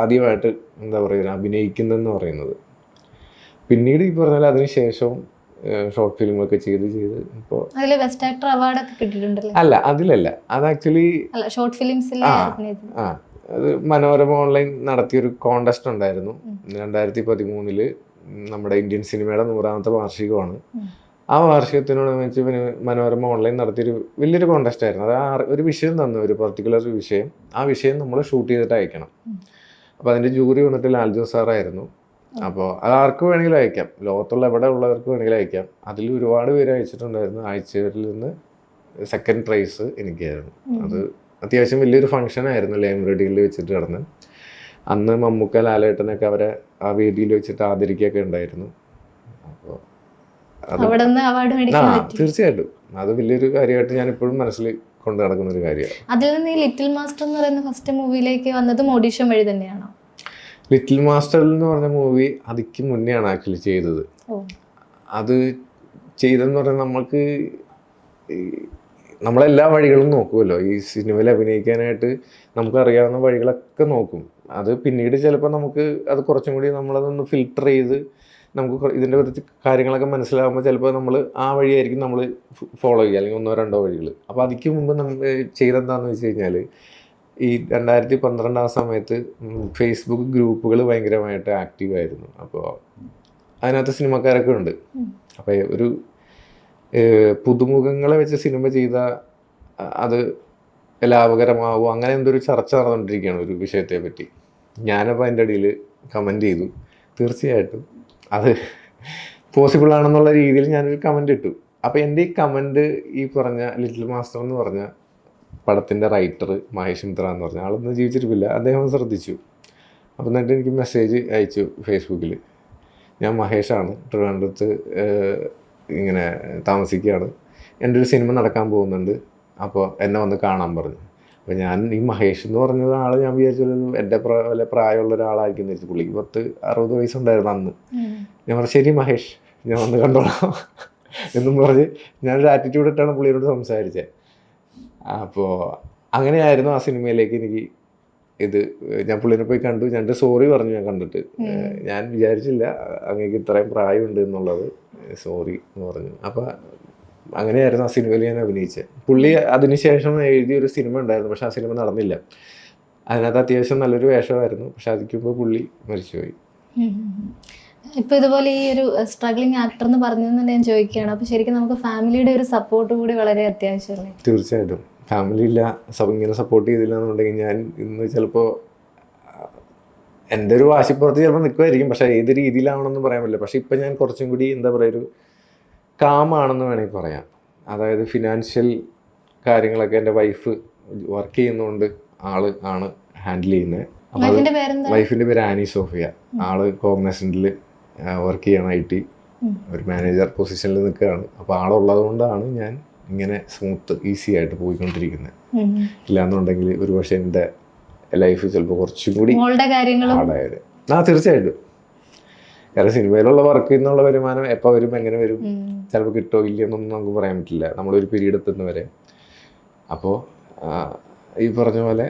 ആദ്യമായിട്ട് എന്താ പറയുക അഭിനയിക്കുന്നതെന്ന് പറയുന്നത്. പിന്നീട് ഈ പറഞ്ഞാൽ അതിന് ഷോർട്ട് ഫിലിം ഒക്കെ ചെയ്ത് ചെയ്ത് ഇപ്പോൾ ബെസ്റ്റ് ആക്ടർ അവാർഡ് ഒക്കെ കിട്ടിയിട്ടുണ്ടല്ലോ? അല്ല അതിലല്ല. അത് ആക്ച്വലി ഷോർട്ട് ഫിലിംസിൽ ആ. അത് മനോരമ ഓൺലൈൻ നടത്തിയൊരു കോണ്ടസ്റ്റ് ഉണ്ടായിരുന്നു. രണ്ടായിരത്തി പതിമൂന്നിൽ നമ്മുടെ ഇന്ത്യൻ സിനിമയുടെ നൂറാമത്തെ വാർഷികമാണ്. ആ വാർഷികത്തിനോടനുബന്ധിച്ച് പിന്നെ മനോരമ ഓൺലൈൻ നടത്തിയൊരു വലിയൊരു കോണ്ടസ്റ്റ് ആയിരുന്നു. അത് ആ- ഒരു വിഷയം തന്നു ഒരു പർട്ടിക്കുലർ വിഷയം. ആ വിഷയം നമ്മൾ ഷൂട്ട് ചെയ്തിട്ട് അയക്കണം. അപ്പോൾ അതിന്റെ ജൂറി വന്നിട്ട് ലാൽജോ സാറായിരുന്നു അപ്പോൾ അത് ആർക്ക് വേണമെങ്കിലും അയക്കാം. ലോകത്തുള്ള എവിടെ ഉള്ളവർക്ക് വേണമെങ്കിലും അയക്കാം. അതിൽ ഒരുപാട് പേര് അയച്ചിട്ടുണ്ടായിരുന്നു. അയച്ചവരിൽ നിന്ന് സെക്കൻഡ് പ്രൈസ് എനിക്കായിരുന്നു. അത് അത്യാവശ്യം വലിയൊരു ഫംഗ്ഷൻ ആയിരുന്നു ലേംറെഡിയിൽ വെച്ചിട്ട് നടന്ന്. അന്ന് മമ്മൂക്ക ലാലേട്ടനൊക്കെ അവരെ ആ വേദിയിൽ വെച്ചിട്ട് ആദരിക്കുകയൊക്കെ ഉണ്ടായിരുന്നു. അപ്പോൾ തീർച്ചയായിട്ടും. അത് വലിയൊരു കാര്യമായിട്ട് ഞാൻ ഇപ്പോഴും മനസ്സിൽ കൊണ്ടു നടക്കുന്ന ഒരു കാര്യമാണ്. അതിൽ നിന്ന് ഈ ലിറ്റിൽ മാസ്റ്റർ എന്ന് പറയുന്ന ഫസ്റ്റ് മൂവിയിലേക്ക് വന്നതും ഓഡിഷൻ വഴി തന്നെയാണോ? ലിറ്റിൽ മാസ്റ്റർ എന്ന് പറഞ്ഞ മൂവി അതിക്ക് മുന്നെയാണ് ആക്ച്വലി ചെയ്തത്. അത് ചെയ്തെന്ന് പറഞ്ഞാൽ നമ്മൾക്ക് നമ്മളെല്ലാ വഴികളും നോക്കുമല്ലോ ഈ സിനിമയിൽ അഭിനയിക്കാനായിട്ട് നമുക്കറിയാവുന്ന വഴികളൊക്കെ നോക്കും. അത് പിന്നീട് ചിലപ്പോൾ നമുക്ക് അത് കുറച്ചും കൂടി നമ്മളതൊന്ന് ഫിൽട്ടർ ചെയ്ത് നമുക്ക് ഇതിന്റെ കുറച്ച് കാര്യങ്ങളൊക്കെ മനസ്സിലാകുമ്പോൾ ചിലപ്പോൾ നമ്മൾ ആ വഴിയായിരിക്കും നമ്മൾ ഫോളോ ചെയ്യുക. അല്ലെങ്കിൽ ഒന്നോ രണ്ടോ വഴികൾ അപ്പോൾ അതിക്ക് മുമ്പ് നമ്മൾ ചെയ്തെന്താണെന്ന് വെച്ച് കഴിഞ്ഞാൽ ഈ രണ്ടായിരത്തി പന്ത്രണ്ട് ആ സമയത്ത് ഫേസ്ബുക്ക് ഗ്രൂപ്പുകൾ ഭയങ്കരമായിട്ട് ആക്റ്റീവായിരുന്നു. അപ്പോൾ അതിനകത്ത് സിനിമക്കാരൊക്കെ ഉണ്ട്. അപ്പോൾ ഒരു പുതുമുഖങ്ങളെ വെച്ച് സിനിമ ചെയ്ത അത് ലാഭകരമാവും? അങ്ങനെ എന്തൊരു ചർച്ച നടന്നുകൊണ്ടിരിക്കുകയാണ് ഒരു വിഷയത്തെ പറ്റി. ഞാനപ്പോൾ അതിന്റെ ഇടയിൽ കമന്റ് ചെയ്തു. തീർച്ചയായിട്ടും അത് പോസിബിൾ ആണെന്നുള്ള രീതിയിൽ ഞാനൊരു കമന്റ് ഇട്ടു. അപ്പോൾ എന്റെ ഈ കമന്റ് ഈ പറഞ്ഞ ലിറ്റിൽ മാസ്റ്റർ എന്ന് പറഞ്ഞ പടത്തിന്റെ റൈറ്റർ മഹേഷ് മിത്ര എന്ന് പറഞ്ഞ ആളൊന്നും ജീവിച്ചിരിപ്പില്ല. അദ്ദേഹം ശ്രദ്ധിച്ചു. അപ്പം എന്നിട്ട് എനിക്ക് മെസ്സേജ് അയച്ചു ഫേസ്ബുക്കിൽ ഞാൻ മഹേഷാണ്. ട്രിവാൻഡ്രത്ത് ഇങ്ങനെ താമസിക്കുകയാണ്. എന്റെ ഒരു സിനിമ നടക്കാൻ പോകുന്നുണ്ട്. അപ്പോൾ എന്നെ വന്ന് കാണാൻ പറഞ്ഞു. അപ്പോൾ ഞാൻ ഈ മഹേഷ് എന്ന് പറഞ്ഞ ആൾ ഞാൻ വിചാരിച്ചൊരു എന്റെ പ്ര വല്ല പ്രായമുള്ള ഒരാളായിരിക്കും വെച്ചു പുള്ളിക്ക് പത്ത് അറുപത് വയസ്സുണ്ടായിരുന്നു അന്ന്. ഞാൻ പറഞ്ഞു ശരി മഹേഷ് ഞാൻ വന്ന് കണ്ടോളാം. എന്നും പറഞ്ഞ് ഞാനൊരു ആറ്റിറ്റ്യൂഡ് ഇട്ടാണ് പുള്ളിയോട് സംസാരിച്ചത്. അപ്പോൾ അങ്ങനെയായിരുന്നു ആ സിനിമയിലേക്ക് എനിക്ക് ഇത് ഞാൻ പുള്ളിനെ പോയി കണ്ടു. ഞാൻ സോറി പറഞ്ഞു ഞാൻ കണ്ടിട്ട്. ഞാൻ വിചാരിച്ചില്ല അങ്ങേക്ക് ഇത്രയും പ്രായമുണ്ട് എന്നുള്ളത്. സോറി എന്ന് പറഞ്ഞു. അപ്പോൾ അങ്ങനെയായിരുന്നു ആ സിനിമയിൽ ഞാൻ അഭിനയിച്ചത് പുള്ളി അതിനുശേഷം എഴുതിയൊരു സിനിമ ഉണ്ടായിരുന്നു പക്ഷെ ആ സിനിമ നടന്നില്ല. അതിനകത്ത് അത്യാവശ്യം നല്ലൊരു വേഷമായിരുന്നു പക്ഷെ അതിക്കുമ്പോൾ പുള്ളി മരിച്ചുപോയി. ഇപ്പൊ ഇതുപോലെ ഈ ഒരു സ്ട്രഗ്ലിംഗ് ആക്ടർ എന്ന് പറഞ്ഞു ഞാൻ ചോദിക്കുകയാണ്. അപ്പൊ ശരിക്കും നമുക്ക് ഫാമിലിയുടെ ഒരു സപ്പോർട്ട് കൂടി വളരെ അത്യാവശ്യമല്ലേ തീർച്ചയായിട്ടും. ഫാമിലി ഇല്ല. ഇങ്ങനെ സപ്പോർട്ട് ചെയ്തില്ല എന്നുണ്ടെങ്കിൽ ഞാൻ ഇന്ന് ചിലപ്പോൾ എന്റെ ഒരു വാശിപ്പുറത്ത് ചിലപ്പോൾ നിൽക്കുമായിരിക്കും പക്ഷേ ഏത് രീതിയിലാവണമെന്ന് പറയാൻ പറ്റില്ല. പക്ഷേ ഇപ്പം ഞാൻ കുറച്ചും കൂടി എന്താ പറയുക ഒരു കാമാണെന്ന് വേണമെങ്കിൽ പറയാം. അതായത് ഫിനാൻഷ്യൽ കാര്യങ്ങളൊക്കെ എന്റെ വൈഫ് വർക്ക് ചെയ്യുന്നതുകൊണ്ട് ആൾ ആണ് ഹാൻഡിൽ ചെയ്യുന്നത് വൈഫിന്റെ പേര് ആനി സോഫിയ. ആൾ കോഗ്നസന്റിൽ വർക്ക് ചെയ്യണം ഐ ടി ഒരു മാനേജർ പൊസിഷനിൽ നിൽക്കുകയാണ്. അപ്പോൾ ആളുള്ളത് കൊണ്ടാണ് ഞാൻ ഇങ്ങനെ സ്മൂത്ത് ഈസി ആയിട്ട് പോയിക്കൊണ്ടിരിക്കുന്നത്. ഇല്ലാന്നുണ്ടെങ്കിൽ ഒരു പക്ഷേ എന്റെ ലൈഫ് ചിലപ്പോൾ കുറച്ചും കൂടി ഹാർഡായത് ആ തീർച്ചയായിട്ടും. കാരണം സിനിമയിലുള്ള വർക്ക് എന്നുള്ള വരുമാനം എപ്പോൾ വരും എങ്ങനെ വരും. ചിലപ്പോൾ കിട്ടോ ഇല്ലയെന്നൊന്നും നമുക്ക് പറയാൻ പറ്റില്ല. നമ്മളൊരു പീരീഡ് എത്തുന്നവരെ. അപ്പോൾ ഈ പറഞ്ഞ പോലെ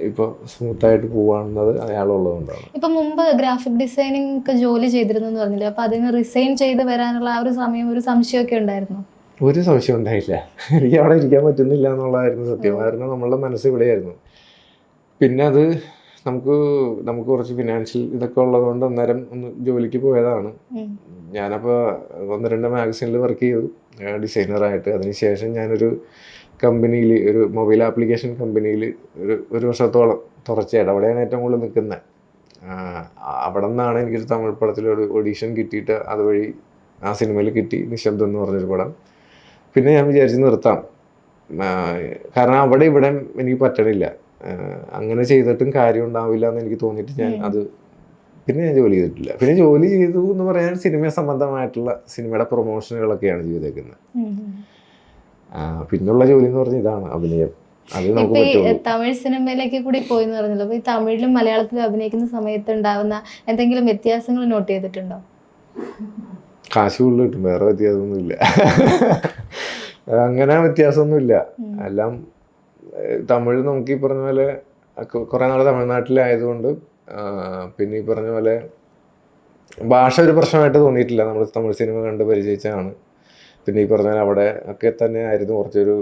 ഇപ്പോൾ സ്മൂത്തായിട്ട് പോവാണെന്നത് അയാളുള്ളതുകൊണ്ടാണ്. ഇപ്പം ഇപ്പൊ മുമ്പ് ഗ്രാഫിക് ഡിസൈനിങ് ഒക്കെ ജോലി ചെയ്തിരുന്നു എന്ന് പറഞ്ഞില്ലേ? അപ്പൊ അതിന് റിസൈൻ ചെയ്ത് വരാനുള്ള ആ ഒരു സമയം ഒരു സംശയമൊക്കെ ഉണ്ടായിരുന്നു? ഒരു സംശയം ഉണ്ടായില്ല. എനിക്ക് അവിടെ ഇരിക്കാൻ പറ്റുന്നില്ല എന്നുള്ളതായിരുന്നു സത്യം. കാരണം നമ്മളുടെ മനസ്സ് ഇവിടെയായിരുന്നു. പിന്നെ അത് നമുക്ക് നമുക്ക് കുറച്ച് ഫിനാൻഷ്യൽ ഇതൊക്കെ ഉള്ളതുകൊണ്ട് അന്നേരം ഒന്ന് ജോലിക്ക് പോയതാണ്. ഞാനപ്പോൾ ഒന്ന് രണ്ട് മാഗസീനിൽ വർക്ക് ചെയ്തു. ഡിസൈനറായിട്ട് അതിനുശേഷം ഞാനൊരു കമ്പനിയിൽ ഒരു മൊബൈൽ ആപ്ലിക്കേഷൻ കമ്പനിയിൽ ഒരു ഒരു വർഷത്തോളം തുടർച്ചയായിട്ട് അവിടെയാണ് ഏറ്റവും കൂടുതൽ നിൽക്കുന്നത്. അവിടെ നിന്നാണ് എനിക്കൊരു തമിഴ് പടത്തിലൊരു ഓഡീഷൻ കിട്ടിയിട്ട് അതുവഴി ആ സിനിമയിൽ കിട്ടി. നിശബ്ദം എന്ന് പറഞ്ഞൊരു പടം. പിന്നെ ഞാൻ വിചാരിച്ച് നിർത്താം. കാരണം അവിടെ ഇവിടെ എനിക്ക് പറ്റണില്ല. അങ്ങനെ ചെയ്തിട്ടും കാര്യം ഉണ്ടാവില്ല എന്ന് എനിക്ക് തോന്നിയിട്ട് ഞാൻ അത് പിന്നെ ഞാൻ ജോലി ചെയ്തിട്ടില്ല. പിന്നെ ജോലി ചെയ്തു എന്ന് പറയാൻ സിനിമ സംബന്ധമായിട്ടുള്ള സിനിമയുടെ പ്രൊമോഷനുകളൊക്കെയാണ് ചെയ്തേക്കുന്നത്. പിന്നുള്ള ജോലി എന്ന് പറഞ്ഞ ഇതാണ് അഭിനയം. തമിഴ് സിനിമയിലേക്ക് കൂടി പോയി എന്ന് പറഞ്ഞല്ലോ. അപ്പൊ ഈ തമിഴിലും മലയാളത്തിലും അഭിനയിക്കുന്ന സമയത്ത് ഉണ്ടാവുന്ന എന്തെങ്കിലും വ്യത്യാസങ്ങൾ നോട്ട് ചെയ്തിട്ടുണ്ടോ? കാശ് കൂടുതൽ കിട്ടും വേറെ വ്യത്യാസമൊന്നുമില്ല. അങ്ങനെ വ്യത്യാസമൊന്നുമില്ല. എല്ലാം തമിഴ് നമുക്ക് ഈ പറഞ്ഞ പോലെ കുറേ നാൾ തമിഴ്നാട്ടിലായതുകൊണ്ട് പിന്നെ ഈ പറഞ്ഞ പോലെ ഭാഷ ഒരു പ്രശ്നമായിട്ട് തോന്നിയിട്ടില്ല. നമ്മൾ തമിഴ് സിനിമ കണ്ട് പരിചയിച്ചതാണ്. പിന്നെ ഈ പറഞ്ഞാൽ അവിടെ ഒക്കെ തന്നെ ആയിരുന്നു കുറച്ചൊരു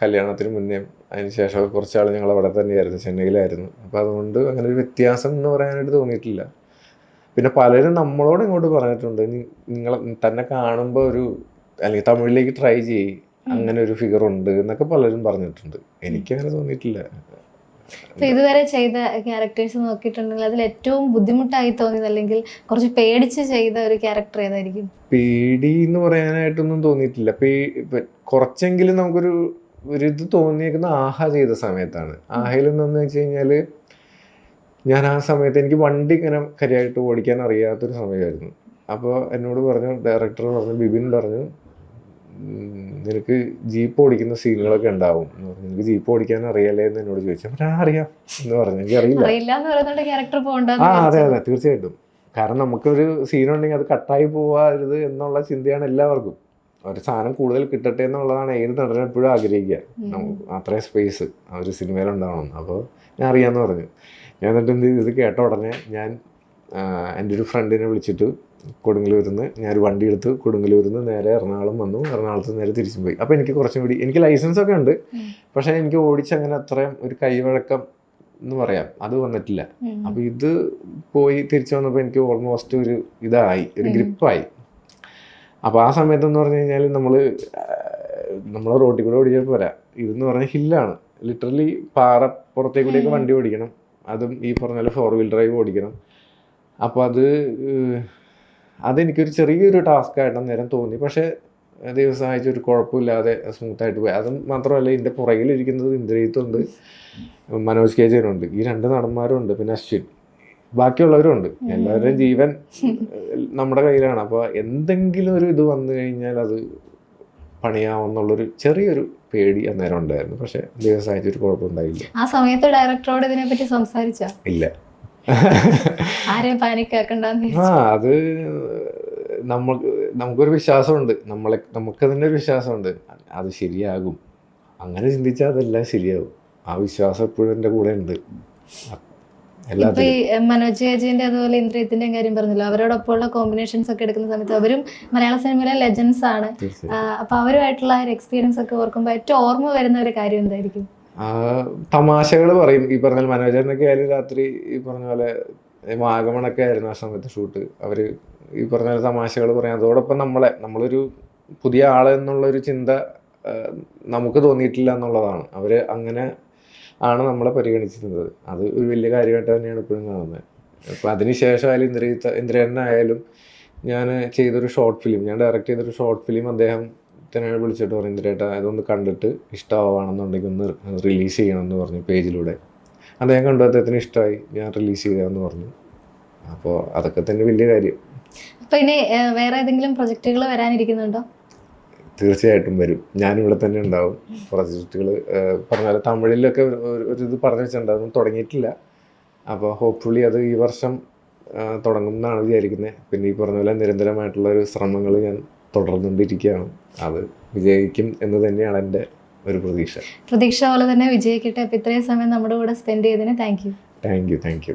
കല്യാണത്തിന് മുന്നേ. അതിന് ശേഷം കുറച്ചാൾ ഞങ്ങൾ അവിടെ തന്നെയായിരുന്നു ചെന്നൈയിലായിരുന്നു. അപ്പോൾ അതുകൊണ്ട് അങ്ങനെ ഒരു വ്യത്യാസം എന്ന് പറയാനായിട്ട് തോന്നിയിട്ടില്ല. പിന്നെ പലരും നമ്മളോട് ഇങ്ങോട്ട് പറഞ്ഞിട്ടുണ്ട് നിങ്ങൾ നിങ്ങളെ തന്നെ കാണുമ്പോൾ ഒരു അല്ലെങ്കിൽ തമിഴിലേക്ക് ട്രൈ ചെയ്യ് അങ്ങനെ ഒരു ഫിഗർ ഉണ്ട് എന്നൊക്കെ പലരും പറഞ്ഞിട്ടുണ്ട്. എനിക്ക് അങ്ങനെ തോന്നിയിട്ടില്ല ഇതുവരെ ചെയ്ത ക്യാരക്ടേഴ്സ് നോക്കിയിട്ടുണ്ടെങ്കിൽ അതിൽ ഏറ്റവും ബുദ്ധിമുട്ടായി തോന്നിയത് അല്ലെങ്കിൽ കുറച്ച് പേടിച്ച് ചെയ്ത ഒരു ക്യാരക്ടർ ഏതായിരിക്കും? പേടി എന്ന് പറയാനായിട്ടൊന്നും തോന്നിയിട്ടില്ല. കുറച്ചെങ്കിലും നമുക്കൊരു ഒരു ഇത് തോന്നിയേക്കുന്ന ആഹ ചെയ്ത സമയത്താണ്. ആഹയിൽ എന്താണെന്ന് വെച്ച് കഴിഞ്ഞാൽ ഞാൻ ആ സമയത്ത് എനിക്ക് വണ്ടി ഇങ്ങനെ കരിയായിട്ട് ഓടിക്കാൻ അറിയാത്തൊരു സമയമായിരുന്നു. അപ്പോൾ എന്നോട് പറഞ്ഞു ഡയറക്ടർ പറഞ്ഞു ബിബിൻ പറഞ്ഞു നിനക്ക് ജീപ്പ് ഓടിക്കുന്ന സീനുകളൊക്കെ ഉണ്ടാവും. എന്ന് പറഞ്ഞു. എനിക്ക് ജീപ്പ് ഓടിക്കാൻ അറിയാലേ എന്ന് എന്നോട് ചോദിച്ചു. അപ്പം ഞാൻ അറിയാം എന്ന് പറഞ്ഞു. എനിക്ക് അറിയില്ല. ആ അതെ അതെ തീർച്ചയായിട്ടും. കാരണം നമുക്കൊരു സീനുണ്ടെങ്കിൽ അത് കട്ടായി പോവാരുത് എന്നുള്ള ചിന്തയാണ് എല്ലാവർക്കും. ഒരു സാധനം കൂടുതൽ കിട്ടട്ടെ എന്നുള്ളതാണ് ഏത് നടനും എപ്പോഴും ആഗ്രഹിക്കുക. നമുക്ക് അത്രയും സ്പേസ് ആ ഒരു സിനിമയിൽ ഉണ്ടാവണം അപ്പോൾ ഞാൻ അറിയാമെന്ന് പറഞ്ഞു. ഞാൻ എന്നിട്ട് എന്ത് ചെയ്തു? ഇത് കേട്ട ഉടനെ ഞാൻ എന്റെ ഒരു ഫ്രണ്ടിനെ വിളിച്ചിട്ട് കൊടുങ്ങല്ലൂരിൽ നിന്ന് ഞാനൊരു വണ്ടി എടുത്ത് കൊടുങ്ങല്ലൂരിൽ നിന്ന് നേരെ എറണാകുളം വന്നു. എറണാകുളത്ത് നേരെ തിരിച്ചു പോയി. അപ്പോൾ എനിക്ക് കുറച്ചും കൂടി എനിക്ക് ലൈസൻസ് ഒക്കെ ഉണ്ട്. പക്ഷേ എനിക്ക് ഓടിച്ച് അങ്ങനെ അത്രയും ഒരു കൈവഴക്കം എന്ന് പറയാം. അത് വന്നിട്ടില്ല. അപ്പോൾ ഇത് പോയി തിരിച്ചു വന്നപ്പോൾ എനിക്ക് ഓൾമോസ്റ്റ് ഒരു ഇതായി ഒരു. ഗ്രിപ്പായി. അപ്പോൾ ആ സമയത്തെന്ന് പറഞ്ഞു കഴിഞ്ഞാൽ നമ്മൾ നമ്മൾ റോട്ടിൽ കൂടെ ഓടിച്ചാൽ പോരാ. ഇതെന്ന് പറഞ്ഞാൽ ഹില്ലാണ്. ലിറ്ററലി പാറ പുറത്തേക്കൂടെയൊക്കെ വണ്ടി ഓടിക്കണം. അതും ഈ പറഞ്ഞ പോലെ ഫോർ വീൽ ഡ്രൈവ് ഓടിക്കണം. അപ്പോൾ അത് അതെനിക്കൊരു ചെറിയൊരു ടാസ്ക് ആയിട്ട് നേരം തോന്നി. പക്ഷേ ദൈവം സഹായിച്ച ഒരു കുഴപ്പമില്ലാതെ സ്മൂത്തായിട്ട് പോയി. അതും മാത്രമല്ല ഇതിന്റെ പുറകിലിരിക്കുന്നത് ഉണ്ട് മനോജ് കെ ജയനുണ്ട്. ഈ രണ്ട് നടന്മാരും ഉണ്ട്. പിന്നെ അശ്വിൻ. ബാക്കിയുള്ളവരും ഉണ്ട് എല്ലാവരുടെയും ജീവൻ നമ്മുടെ കയ്യിലാണ്. അപ്പോൾ എന്തെങ്കിലും ഒരു ഇത് വന്നു കഴിഞ്ഞാൽ അത് പണിയാവുന്നുള്ളൊരു ചെറിയൊരു പേടി അന്നേരം ഉണ്ടായിരുന്നു. പക്ഷെ ദൈവം ഒരു കുഴപ്പമുണ്ടായില്ല ആ സമയത്ത് ഡയറക്ടറോട് ഇതിനെ പറ്റി സംസാരിച്ച? ഇല്ല. ആ അത് നമുക്ക് നമുക്കൊരു വിശ്വാസമുണ്ട്. നമ്മളെ നമുക്ക് തന്നെ ഒരു വിശ്വാസമുണ്ട്. അത് ശരിയാകും. അങ്ങനെ ചിന്തിച്ചാൽ അതെല്ലാം ശരിയാകും. ആ വിശ്വാസം എപ്പോഴും എന്റെ കൂടെ ഉണ്ട് ഇപ്പൊ ഈ മനോജ് ചേച്ചിന്റെ അതുപോലെ ഇന്ദ്രിയത്തിന്റെ കാര്യം പറഞ്ഞല്ലോ? അവരോടൊപ്പം ഉള്ള കോമ്പിനേഷൻസ് ഒക്കെ എടുക്കുന്ന സമയത്ത് അവരും മലയാള സിനിമയിലെ ലെജൻസ് ആണ്. അപ്പൊ അവരുമായിട്ടുള്ള ഒരു എക്സ്പീരിയൻസ് ഒക്കെ ഓർക്കുമ്പോൾ ഏറ്റവും ഓർമ്മ വരുന്ന ഒരു കാര്യം എന്തായിരിക്കും? തമാശകൾ പറയും. ഈ പറഞ്ഞ മനോജറിനൊക്കെ ആയാലും രാത്രി ഈ പറഞ്ഞ പോലെ ആഗമണൊക്കെ ആയിരുന്നു ആ സമയത്ത് ഷൂട്ട് അവർ ഈ പറഞ്ഞ പോലെ തമാശകൾ പറയും. അതോടൊപ്പം നമ്മളെ നമ്മളൊരു പുതിയ ആൾ എന്നുള്ളൊരു ചിന്ത നമുക്ക് തോന്നിയിട്ടില്ല എന്നുള്ളതാണ്. അവർ അങ്ങനെ ആണ് നമ്മളെ പരിഗണിച്ചിരുന്നത്. അത് ഒരു വലിയ കാര്യമായിട്ട് തന്നെയാണ് ഇപ്പോഴും കാണുന്നത്. അപ്പോൾ അതിനുശേഷമായാലും ഇന്ദ്രിയ ഇന്ദ്രനായാലും ഞാൻ ചെയ്തൊരു ഷോർട്ട് ഫിലിം ഞാൻ ഡയറക്റ്റ് ചെയ്തൊരു ഷോർട്ട് ഫിലിം അദ്ദേഹം തന്നെ വിളിച്ചിട്ട് പറഞ്ഞു ഇന്ദ്രേട്ട അതൊന്ന് കണ്ടിട്ട് ഇഷ്ടമാവാണെന്നുണ്ടെങ്കിൽ ഒന്ന് റിലീസ് ചെയ്യണമെന്ന് പറഞ്ഞു പേജിലൂടെ. അദ്ദേഹം കണ്ടു അദ്ദേഹത്തിന് ഇഷ്ടമായി ഞാൻ റിലീസ് ചെയ്യാമെന്ന് പറഞ്ഞു. അപ്പോൾ അതൊക്കെ തന്നെ വലിയ കാര്യം. അപ്പോൾ ഇനി വേറെ ഏതെങ്കിലും പ്രൊജക്ടുകൾ വരാനിരിക്കുന്നുണ്ടോ? തീർച്ചയായിട്ടും വരും. ഞാനിവിടെ തന്നെ ഉണ്ടാവും. പ്രൊജക്റ്റുകൾ പറഞ്ഞാൽ തമിഴിലൊക്കെ ഒരു- ഇത് പറഞ്ഞു വെച്ചിട്ടുണ്ട് അതൊന്നും തുടങ്ങിയിട്ടില്ല. അപ്പോൾ ഹോപ്പ്ഫുള്ളി അത് ഈ വർഷം തുടങ്ങും എന്നാണ് വിചാരിക്കുന്നത് പിന്നെ ഈ പറഞ്ഞ പോലെ നിരന്തരമായിട്ടുള്ള ഒരു ശ്രമങ്ങൾ ഞാൻ തുടർന്നുകൊണ്ടിരിക്കുകയാണ്. അത് വിജയിക്കും എന്ന് തന്നെയാണ് എന്റെ ഒരു പ്രതീക്ഷ. പ്രതീക്ഷ പോലെ തന്നെ വിജയിക്കട്ടെ. അപ്പൊ ഇത്രയും സമയം നമ്മുടെ കൂടെ സ്പെൻഡ് ചെയ്തതിന് thank you thank you thank you